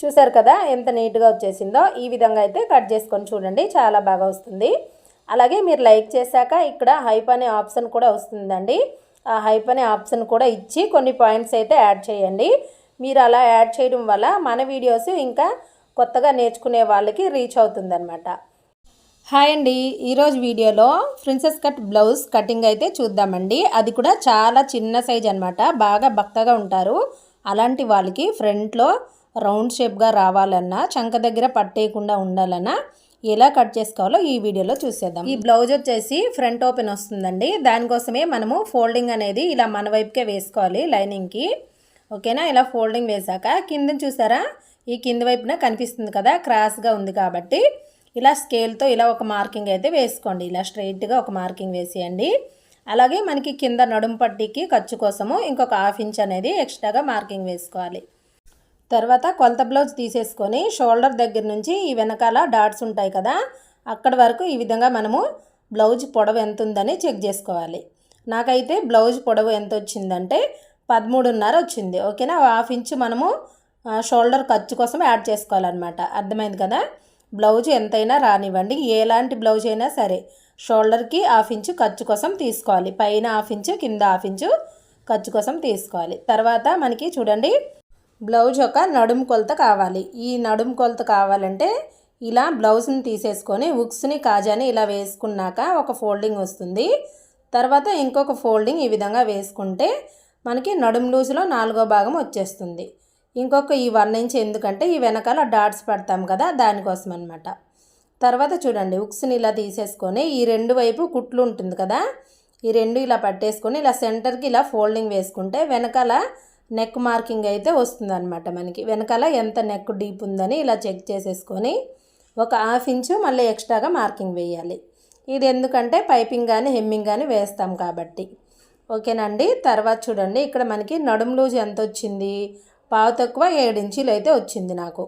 చూసారు కదా ఎంత నీట్గా వచ్చేసిందో? ఈ విధంగా అయితే కట్ చేసుకొని చూడండి చాలా బాగా వస్తుంది. అలాగే మీరు లైక్ చేశాక ఇక్కడ హైప్ అనే ఆప్షన్ కూడా వస్తుందండి. ఆ హైప్ అనే ఆప్షన్ కూడా ఇచ్చి కొన్ని పాయింట్స్ అయితే యాడ్ చేయండి. మీరు అలా యాడ్ చేయడం వల్ల మన వీడియోస్ ఇంకా కొత్తగా నేర్చుకునే వాళ్ళకి రీచ్ అవుతుందన్నమాట. హాయ్ అండి ఈరోజు వీడియోలో ప్రిన్సెస్ కట్ బ్లౌజ్ కటింగ్ అయితే చూద్దామండి. అది కూడా చాలా చిన్న సైజ్ అనమాట బాగా బక్కగా ఉంటారు. అలాంటి వాళ్ళకి ఫ్రంట్లో రౌండ్ షేప్గా రావాలన్నా చంక దగ్గర పట్టేయకుండా ఉండాలన్నా ఎలా కట్ చేసుకోవాలో ఈ వీడియోలో చూసేద్దాం. ఈ బ్లౌజ్ వచ్చేసి ఫ్రంట్ ఓపెన్ వస్తుందండి. దానికోసమే మనము ఫోల్డింగ్ అనేది ఇలా మన వైపుకే వేసుకోవాలి లైనింగ్కి. ఓకేనా? ఇలా ఫోల్డింగ్ వేసాక కింద చూసారా? ఈ కింద వైపున కనిపిస్తుంది కదా? క్రాస్గా ఉంది కాబట్టి ఇలా స్కేల్తో ఇలా ఒక మార్కింగ్ అయితే వేసుకోండి. ఇలా స్ట్రైట్గా ఒక మార్కింగ్ వేసేయండి. అలాగే మనకి కింద నడుము పట్టికి ఖర్చు కోసము ఇంకొక హాఫ్ ఇంచ్ అనేది ఎక్స్ట్రాగా మార్కింగ్ వేసుకోవాలి. తర్వాత కొలత బ్లౌజ్ తీసేసుకొని షోల్డర్ దగ్గర నుంచి ఈ వెనకాల డాట్స్ ఉంటాయి కదా అక్కడ వరకు ఈ విధంగా మనము బ్లౌజ్ పొడవు ఎంత ఉందని చెక్ చేసుకోవాలి. నాకైతే బ్లౌజ్ పొడవు ఎంత వచ్చిందంటే పదమూడున్నర వచ్చింది ఓకేనా? హాఫ్ ఇంచ్ మనము షోల్డర్ ఖర్చు కోసం యాడ్ చేసుకోవాలన్నమాట. అర్థమైంది కదా? బ్లౌజ్ ఎంతైనా రానివ్వండి ఎలాంటి బ్లౌజ్ అయినా సరే షోల్డర్కి హాఫ్ ఇంచు ఖర్చు కోసం తీసుకోవాలి. పైన హాఫ్ ఇంచు కింద హాఫ్ ఇంచు ఖర్చు కోసం తీసుకోవాలి. తర్వాత మనకి చూడండి బ్లౌజ్ ఒక నడుము కొలత కావాలి. ఈ నడుము కొలత కావాలంటే ఇలా బ్లౌజ్ని తీసేసుకొని ఉక్స్ని కాజాని ఇలా వేసుకున్నాక ఒక ఫోల్డింగ్ వస్తుంది. తర్వాత ఇంకొక ఫోల్డింగ్ ఈ విధంగా వేసుకుంటే మనకి నడుము లూజులో నాలుగో భాగం వచ్చేస్తుంది. ఇంకొక ఈ వన్ ఇంచ్ ఎందుకంటే ఈ వెనకాల డాట్స్ పడతాం కదా దానికోసం అనమాట తర్వాత చూడండి ఉక్స్ని ఇలా తీసేసుకొని ఈ రెండు వైపు కుట్లు ఉంటుంది కదా ఈ రెండు ఇలా పట్టేసుకొని ఇలా సెంటర్కి ఇలా ఫోల్డింగ్ వేసుకుంటే వెనకాల నెక్ మార్కింగ్ అయితే వస్తుందన్నమాట మనకి. వెనకాల ఎంత నెక్ డీప్ ఉందని ఇలా చెక్ చేసేసుకొని ఒక హాఫ్ ఇంచు మళ్ళీ ఎక్స్ట్రాగా మార్కింగ్ వేయాలి. ఇది ఎందుకంటే పైపింగ్ కానీ హెమ్మింగ్ కానీ వేస్తాం కాబట్టి. ఓకేనండి? తర్వాత చూడండి. ఇక్కడ మనకి నడుము లూజ్ ఎంత వచ్చింది? పావు తక్కువ ఏడు ఇంచులు అయితే వచ్చింది నాకు.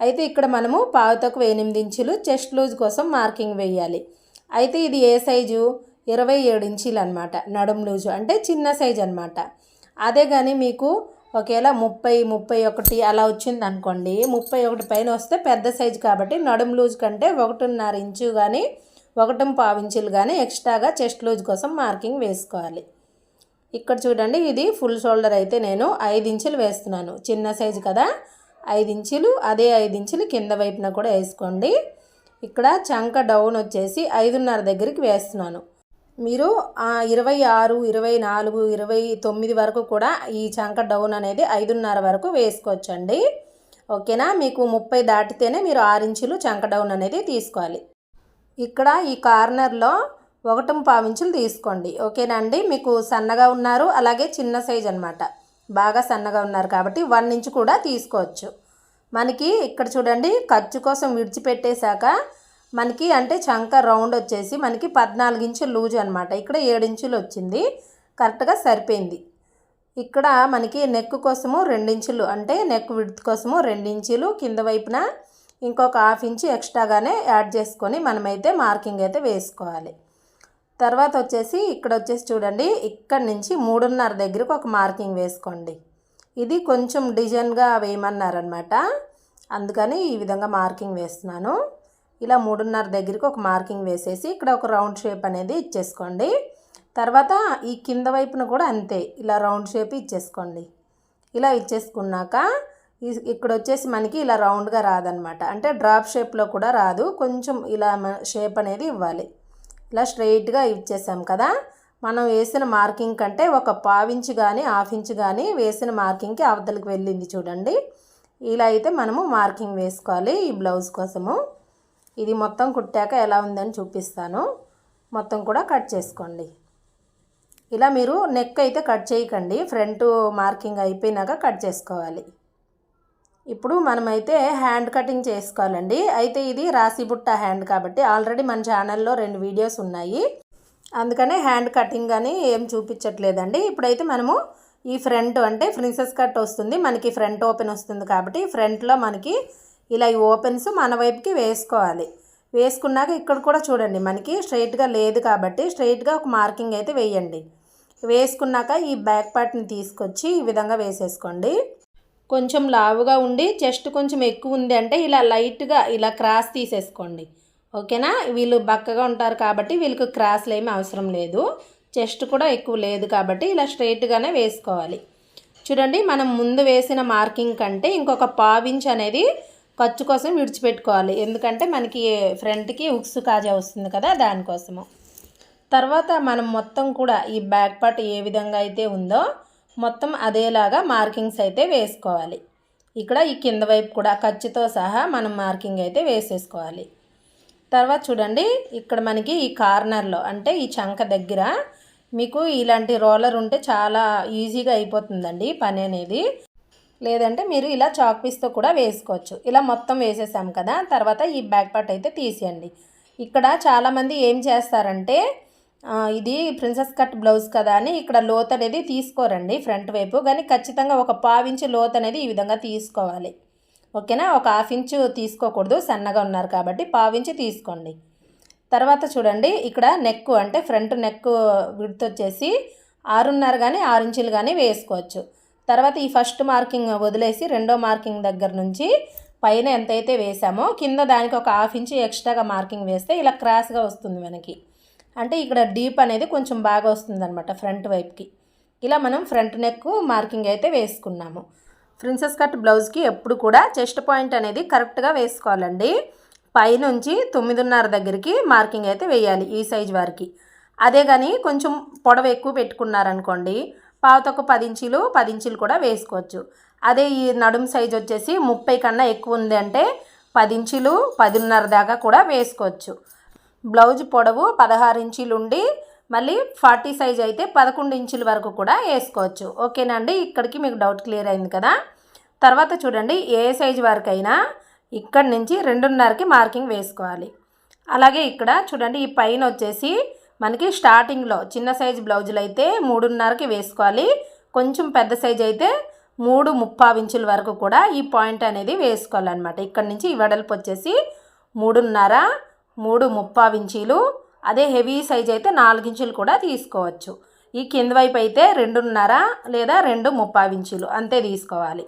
అయితే ఇక్కడ మనము పావు తక్కువ ఎనిమిది ఇంచులు చెస్ట్ లూజ్ కోసం మార్కింగ్ వేయాలి. అయితే ఇది ఏ సైజు? ఇరవై ఏడు ఇంచీలు అనమాట నడుము లూజు. అంటే చిన్న సైజు అనమాట అదే కానీ మీకు ఒకవేళ ముప్పై ముప్పై ఒకటి అలా వచ్చింది అనుకోండి. ముప్పై ఒకటి పైన వస్తే పెద్ద సైజు కాబట్టి నడుము లూజ్ కంటే ఒకటిన్నర ఇంచు కానీ ఒకటి పావు ఇంచులు కానీ ఎక్స్ట్రాగా చెస్ట్ లూజ్ కోసం మార్కింగ్ వేసుకోవాలి. ఇక్కడ చూడండి ఇది ఫుల్ షోల్డర్ అయితే నేను ఐదు ఇంచులు వేస్తున్నాను. చిన్న సైజు కదా. ఐదు ఇంచులు అదే ఐదు ఇంచులు కింద వైపున కూడా వేసుకోండి. ఇక్కడ చంక డౌన్ వచ్చేసి ఐదున్నర దగ్గరికి వేస్తున్నాను. మీరు ఇరవై ఆరు ఇరవై నాలుగు ఇరవై తొమ్మిది వరకు కూడా ఈ చంక డౌన్ అనేది ఐదున్నర వరకు వేసుకోవచ్చండి. ఓకేనా? మీకు ముప్పై దాటితేనే మీరు ఆరు ఇంచులు చంక డౌన్ అనేది తీసుకోవాలి. ఇక్కడ ఈ కార్నర్లో ఒకటి పావించులు తీసుకోండి. ఓకేనా అండి? మీకు సన్నగా ఉన్నారు అలాగే చిన్న సైజ్ అనమాట బాగా సన్నగా ఉన్నారు కాబట్టి వన్ ఇంచ్ కూడా తీసుకోవచ్చు. మనకి ఇక్కడ చూడండి ఖర్చు కోసం విడిచిపెట్టేశాక మనకి అంటే చంక రౌండ్ వచ్చేసి మనకి పద్నాలుగు ఇంచులు లూజ్ అనమాట ఇక్కడ ఏడు ఇంచులు వచ్చింది. కరెక్ట్గా సరిపోయింది. ఇక్కడ మనకి నెక్ కోసము రెండించులు అంటే నెక్ విడ్త్ కోసము రెండించులు కింద వైపున ఇంకొక హాఫ్ ఇంచు ఎక్స్ట్రాగానే యాడ్ చేసుకొని మనమైతే మార్కింగ్ అయితే వేసుకోవాలి. తర్వాత వచ్చేసి ఇక్కడ వచ్చేసి చూడండి ఇక్కడ నుంచి మూడున్నర దగ్గరకు ఒక మార్కింగ్ వేసుకోండి. ఇది కొంచెం డిజైన్గా వేయమన్నారనమాట అందుకని ఈ విధంగా మార్కింగ్ వేస్తున్నాను. ఇలా మూడున్నర దగ్గరికి ఒక మార్కింగ్ వేసేసి ఇక్కడ ఒక రౌండ్ షేప్ అనేది ఇచ్చేసుకోండి. తర్వాత ఈ కింద వైపున కూడా అంతే ఇలా రౌండ్ షేప్ ఇచ్చేసుకోండి. ఇలా ఇచ్చేసుకున్నాక ఇక్కడ వచ్చేసి మనకి ఇలా రౌండ్గా రాదనమాట అంటే డ్రాప్ షేప్లో కూడా రాదు కొంచెం ఇలా షేప్ అనేది ఇవ్వాలి. ఇలా స్ట్రైట్గా ఇచ్చేసాం కదా మనం వేసిన మార్కింగ్ కంటే ఒక పావించి కానీ హాఫ్ ఇంచ్ కానీ వేసిన మార్కింగ్కి అవతలికి వెళ్ళింది చూడండి. ఇలా అయితే మనము మార్కింగ్ వేసుకోవాలి ఈ బ్లౌజ్ కోసము. ఇది మొత్తం కుట్టాక ఎలా ఉందని చూపిస్తాను. మొత్తం కూడా కట్ చేసుకోండి. ఇలా మీరు నెక్ అయితే కట్ చేయకండి. ఫ్రంట్ మార్కింగ్ అయిపోయినాక కట్ చేసుకోవాలి. ఇప్పుడు మనమైతే హ్యాండ్ కటింగ్ చేసుకోవాలండి. అయితే ఇది రాసి బుట్ట హ్యాండ్ కాబట్టి ఆల్రెడీ మన ఛానల్లో రెండు వీడియోస్ ఉన్నాయి. అందుకనే హ్యాండ్ కటింగ్ అని ఏం చూపించట్లేదండి. ఇప్పుడైతే మనము ఈ ఫ్రంట్ అంటే ప్రిన్సెస్ కట్ వస్తుంది. మనకి ఫ్రంట్ ఓపెన్ వస్తుంది కాబట్టి ఫ్రంట్లో మనకి ఇలా ఈ ఓపెన్స్ మన వైపుకి వేసుకోవాలి. వేసుకున్నాక ఇక్కడ కూడా చూడండి మనకి స్ట్రైట్గా లేదు కాబట్టి స్ట్రైట్గా ఒక మార్కింగ్ అయితే వేయండి. వేసుకున్నాక ఈ బ్యాక్ పార్ట్ని తీసుకొచ్చి ఈ విధంగా వేసేసుకోండి. కొంచెం లావుగా ఉండి చెస్ట్ కొంచెం ఎక్కువ ఉంది అంటే ఇలా లైట్గా ఇలా క్రాస్ తీసేసుకోండి. ఓకేనా? వీళ్ళు బక్కగా ఉంటారు కాబట్టి వీళ్ళకి క్రాస్లు ఏమీ అవసరం లేదు. చెస్ట్ కూడా ఎక్కువ లేదు కాబట్టి ఇలా స్ట్రైట్గానే వేసుకోవాలి. చూడండి మనం ముందు వేసిన మార్కింగ్ కంటే ఇంకొక పావించ్ అనేది ఖర్చు కోసం విడిచిపెట్టుకోవాలి. ఎందుకంటే మనకి ఫ్రంట్కి ఉక్స్ కాజా వస్తుంది కదా దానికోసము. తర్వాత మనం మొత్తం కూడా ఈ బ్యాక్ పార్ట్ ఏ విధంగా అయితే ఉందో మొత్తం అదేలాగా మార్కింగ్స్ అయితే వేసుకోవాలి. ఇక్కడ ఈ కింద వైపు కూడా ఖర్చుతో సహా మనం మార్కింగ్ అయితే వేసేసుకోవాలి. తర్వాత చూడండి ఇక్కడ మనకి ఈ కార్నర్లో అంటే ఈ చంక దగ్గర మీకు ఇలాంటి రోలర్ ఉంటే చాలా ఈజీగా అయిపోతుందండి పని అనేది. లేదంటే మీరు ఇలా చాక్ పీస్తో కూడా వేసుకోవచ్చు. ఇలా మొత్తం వేసేసాం కదా తర్వాత ఈ బ్యాక్ పార్ట్ అయితే తీసేయండి. ఇక్కడ చాలామంది ఏం చేస్తారంటే ఇది ప్రిన్సెస్ కట్ బ్లౌజ్ కదా అని ఇక్కడ లోత్ అనేది తీసుకోరండి ఫ్రంట్ వైపు. కానీ ఖచ్చితంగా ఒక పావించి లోత్ అనేది ఈ విధంగా తీసుకోవాలి. ఓకేనా? ఒక హాఫ్ ఇంచు తీసుకోకూడదు సన్నగా ఉన్నారు కాబట్టి పావించి తీసుకోండి. తర్వాత చూడండి ఇక్కడ నెక్ అంటే ఫ్రంట్ నెక్ విడ్త్ వచ్చేసి ఆరున్నర కానీ ఆరు ఇంచులు కానీ వేసుకోవచ్చు. తర్వాత ఈ ఫస్ట్ మార్కింగ్ వదిలేసి రెండో మార్కింగ్ దగ్గర నుంచి పైన ఎంతైతే వేసామో కింద దానికి ఒక హాఫ్ ఇంచ్ ఎక్స్ట్రాగా మార్కింగ్ వేస్తే ఇలా క్రాస్గా వస్తుంది మనకి. అంటే ఇక్కడ డీప్ అనేది కొంచెం బాగా వస్తుంది అనమాట ఫ్రంట్ వైపుకి. ఇలా మనం ఫ్రంట్ నెక్ మార్కింగ్ అయితే వేసుకున్నాము. ప్రిన్సెస్ కట్ బ్లౌజ్కి ఎప్పుడు కూడా చెస్ట్ పాయింట్ అనేది కరెక్ట్గా వేసుకోవాలండి. పైనుంచి తొమ్మిదిన్నర దగ్గరికి మార్కింగ్ అయితే వేయాలి ఈ సైజ్ వారికి. అదే కానీ కొంచెం పొడవు ఎక్కువ పెట్టుకున్నారనుకోండి పావుతొక్క పది ఇంచీలు పది ఇంచీలు కూడా వేసుకోవచ్చు. అదే ఈ నడుం సైజ్ వచ్చేసి ముప్పై కన్నా ఎక్కువ ఉంది అంటే పది ఇంచీలు పదిన్నర దాకా కూడా వేసుకోవచ్చు. బ్లౌజ్ పొడవు పదహారు ఇంచీలు ఉండి మళ్ళీ ఫార్టీ సైజ్ అయితే పదకొండు ఇంచుల వరకు కూడా వేసుకోవచ్చు. ఓకేనా అండి? ఇక్కడికి మీకు డౌట్ క్లియర్ అయింది కదా? తర్వాత చూడండి ఏ సైజ్ అయినా ఇక్కడి నుంచి రెండున్నరకి మార్కింగ్ వేసుకోవాలి. అలాగే ఇక్కడ చూడండి ఈ పైన వచ్చేసి మనకి స్టార్టింగ్లో చిన్న సైజు బ్లౌజులు అయితే మూడున్నరకి వేసుకోవాలి. కొంచెం పెద్ద సైజ్ అయితే మూడు ముప్పావు ఇంచుల వరకు కూడా ఈ పాయింట్ అనేది వేసుకోవాలన్నమాట. ఇక్కడ నుంచి ఈ వెడల్పు వచ్చేసి మూడున్నర మూడు ముప్పావు ఇంచీలు అదే హెవీ సైజ్ అయితే నాలుగించులు కూడా తీసుకోవచ్చు. ఈ కింద వైపు అయితే రెండున్నర లేదా రెండు ముప్పావు ఇంచులు అంతే తీసుకోవాలి.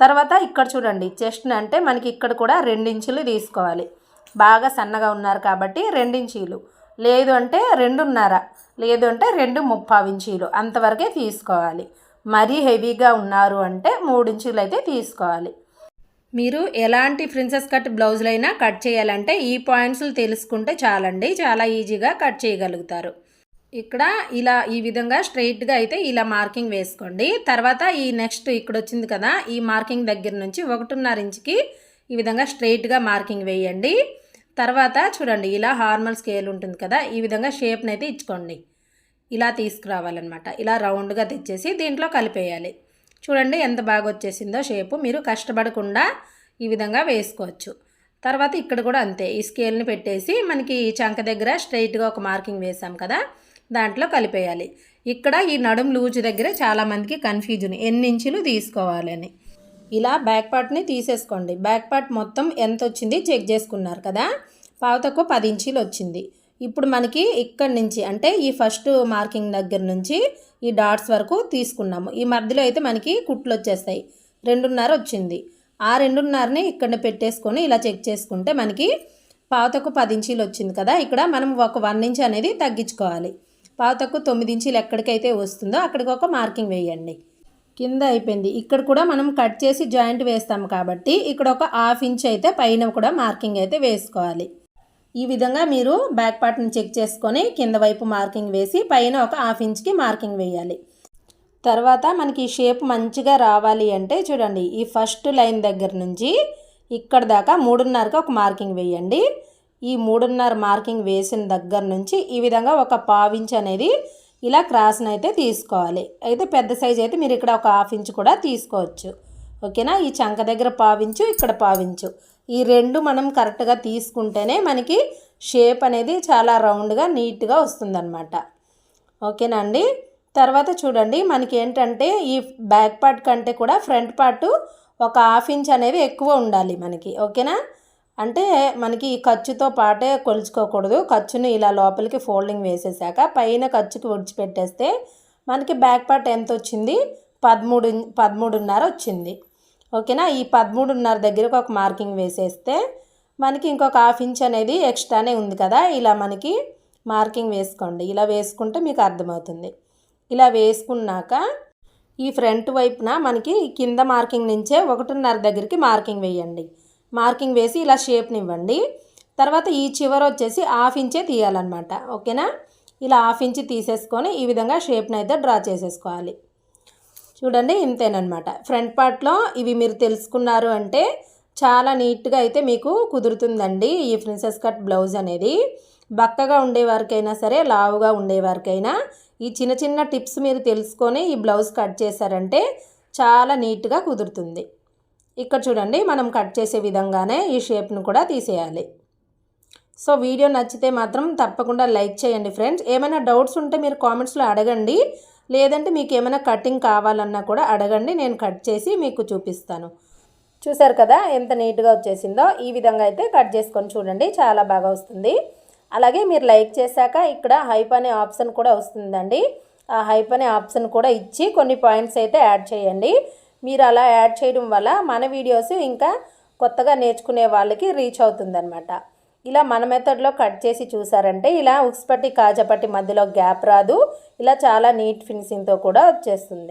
తర్వాత ఇక్కడ చూడండి చెస్ట్ అంటే మనకి ఇక్కడ కూడా రెండించులు తీసుకోవాలి. బాగా సన్నగా ఉన్నారు కాబట్టి రెండించీలు లేదు అంటే రెండున్నర లేదు అంటే రెండు ముప్పావు ఇంచీలు అంతవరకే తీసుకోవాలి. మరీ హెవీగా ఉన్నారు అంటే మూడించులు అయితే తీసుకోవాలి. మీరు ఎలాంటి ప్రిన్సెస్ కట్ బ్లౌజులైనా కట్ చేయాలంటే ఈ పాయింట్స్లు తెలుసుకుంటే చాలండి చాలా ఈజీగా కట్ చేయగలుగుతారు. ఇక్కడ ఇలా ఈ విధంగా స్ట్రైట్గా అయితే ఇలా మార్కింగ్ వేసుకోండి. తర్వాత ఈ నెక్స్ట్ ఇక్కడ వచ్చింది కదా ఈ మార్కింగ్ దగ్గర నుంచి ఒకటిన్నర ఇంచుకి ఈ విధంగా స్ట్రైట్గా మార్కింగ్ వేయండి. తర్వాత చూడండి ఇలా హార్మల్ స్కేల్ ఉంటుంది కదా ఈ విధంగా షేప్ని అయితే ఇచ్చుకోండి. ఇలా తీసుకురావాలన్నమాట. ఇలా రౌండ్గా తెచ్చేసి దీంట్లో కలిపేయాలి. చూడండి ఎంత బాగా వచ్చేసిందో షేపు. మీరు కష్టపడకుండా ఈ విధంగా వేసుకోవచ్చు. తర్వాత ఇక్కడ కూడా అంతే ఈ స్కేల్ని పెట్టేసి మనకి ఈ చంక దగ్గర స్ట్రైట్గా ఒక మార్కింగ్ వేసాం కదా దాంట్లో కలిపేయాలి. ఇక్కడ ఈ నడుం లూజ్ దగ్గర చాలామందికి కన్ఫ్యూజన్ ఎన్ని ఇంచులు తీసుకోవాలని ఇలా బ్యాక్ పార్ట్ని తీసేసుకోండి. బ్యాక్ పార్ట్ మొత్తం ఎంత వచ్చింది చెక్ చేసుకున్నారు కదా పావు తక్కువ పది ఇంచీలు వచ్చింది. ఇప్పుడు మనకి ఇక్కడి నుంచి అంటే ఈ ఫస్ట్ మార్కింగ్ దగ్గర నుంచి ఈ డాట్స్ వరకు తీసుకున్నాము. ఈ మధ్యలో అయితే మనకి కుట్లు వచ్చేస్తాయి. రెండున్నర వచ్చింది. ఆ రెండున్నరని ఇక్కడ పెట్టేసుకొని ఇలా చెక్ చేసుకుంటే మనకి పావుతకు పది ఇంచీలు వచ్చింది కదా. ఇక్కడ మనం ఒక వన్ ఇంచ్ అనేది తగ్గించుకోవాలి. పావుతకు తొమ్మిది ఇంచీలు ఎక్కడికైతే వస్తుందో అక్కడికి ఒక మార్కింగ్ వేయండి. కింద అయిపోయింది. ఇక్కడ కూడా మనం కట్ చేసి జాయింట్ వేస్తాము కాబట్టి ఇక్కడ ఒక హాఫ్ ఇంచ్ అయితే పైన కూడా మార్కింగ్ అయితే వేసుకోవాలి. ఈ విధంగా మీరు బ్యాక్ పార్ట్ని చెక్ చేసుకొని కింద వైపు మార్కింగ్ వేసి పైన ఒక హాఫ్ ఇంచ్కి మార్కింగ్ వేయాలి. తర్వాత మనకి ఈ షేప్ మంచిగా రావాలి అంటే చూడండి ఈ ఫస్ట్ లైన్ దగ్గర నుంచి ఇక్కడ దాకా మూడున్నరకి ఒక మార్కింగ్ వేయండి. ఈ మూడున్నర మార్కింగ్ వేసిన దగ్గర నుంచి ఈ విధంగా ఒక పావించ్ అనేది ఇలా క్రాస్ని అయితే తీసుకోవాలి. అయితే పెద్ద సైజ్ అయితే మీరు ఇక్కడ ఒక హాఫ్ ఇంచ్ కూడా తీసుకోవచ్చు. ఓకేనా? ఈ చంక దగ్గర పావించు ఇక్కడ పావించు ఈ రెండు మనం కరెక్ట్గా తీసుకుంటేనే మనకి షేప్ అనేది చాలా రౌండ్గా నీట్గా వస్తుందన్నమాట. ఓకేనా అండి? తర్వాత చూడండి మనకి ఏంటంటే ఈ బ్యాక్ పార్ట్ కంటే కూడా ఫ్రంట్ పార్ట్ ఒక హాఫ్ ఇంచ్ అనేది ఎక్కువ ఉండాలి మనకి. ఓకేనా? అంటే మనకి ఈ ఖర్చుతో పాటే కొలుచుకోకూడదు. ఖర్చుని ఇలా లోపలికి ఫోల్డింగ్ వేసేసాక పైన ఖర్చుకి విడిచిపెట్టేస్తే మనకి బ్యాక్ పార్ట్ ఎంత వచ్చింది? పదమూడు పదమూడున్నర వచ్చింది. ఓకేనా? ఈ పదమూడున్నర దగ్గరకు ఒక మార్కింగ్ వేసేస్తే మనకి ఇంకొక హాఫ్ ఇంచ్ అనేది ఎక్స్ట్రానే ఉంది కదా? ఇలా మనకి మార్కింగ్ వేసుకోండి. ఇలా వేసుకుంటే మీకు అర్థమవుతుంది. ఇలా వేసుకున్నాక ఈ ఫ్రంట్ వైపున మనకి కింద మార్కింగ్ నుంచే ఒకటిన్నర దగ్గరికి మార్కింగ్ వేయండి. మార్కింగ్ వేసి ఇలా షేప్ని ఇవ్వండి తర్వాత ఈ చివర వచ్చేసి హాఫ్ ఇంచే తీయాలన్నమాట. ఓకేనా? ఇలా హాఫ్ ఇంచ్ తీసేసుకొని ఈ విధంగా షేప్ని అయితే డ్రా చేసేసుకోవాలి. చూడండి ఇంతేనమాట ఫ్రంట్ పార్ట్లో ఇవి మీరు తెలుసుకున్నారు అంటే చాలా నీట్గా అయితే మీకు కుదురుతుందండి ఈ ప్రిన్సెస్ కట్ బ్లౌజ్ అనేది. బక్కగా ఉండేవారికైనా సరే లావుగా ఉండేవారికైనా ఈ చిన్న చిన్న టిప్స్ మీరు తెలుసుకొని ఈ బ్లౌజ్ కట్ చేశారంటే చాలా నీట్గా కుదురుతుంది. ఇక్కడ చూడండి మనం కట్ చేసే విధంగానే ఈ షేప్ను కూడా తీసేయాలి. సో వీడియో నచ్చితే మాత్రం తప్పకుండా లైక్ చేయండి ఫ్రెండ్స్. ఏమైనా డౌట్స్ ఉంటే మీరు కామెంట్స్లో అడగండి. లేదంటే మీకు ఏమైనా కటింగ్ కావాలన్నా కూడా అడగండి నేను కట్ చేసి మీకు చూపిస్తాను. చూసారు కదా ఎంత నీట్గా వచ్చేసిందో? ఈ విధంగా అయితే కట్ చేసుకొని చూడండి చాలా బాగా వస్తుంది. అలాగే మీరు లైక్ చేశాక ఇక్కడ హైప్ అనే ఆప్షన్ కూడా వస్తుందండి. ఆ హైప్ అనే ఆప్షన్ కూడా ఇచ్చి కొన్ని పాయింట్స్ అయితే యాడ్ చేయండి. మీరు అలా యాడ్ చేయడం వల్ల మన వీడియోస్ ఇంకా కొత్తగా నేర్చుకునే వాళ్ళకి రీచ్ అవుతుందన్నమాట. ఇలా మన మెథడ్లో కట్ చేసి చూసారంటే ఇలా ఉక్స్పట్టి కాజపట్టి మధ్యలో గ్యాప్ రాదు. ఇలా చాలా నీట్ ఫినిషింగ్తో కూడా వచ్చేస్తుంది.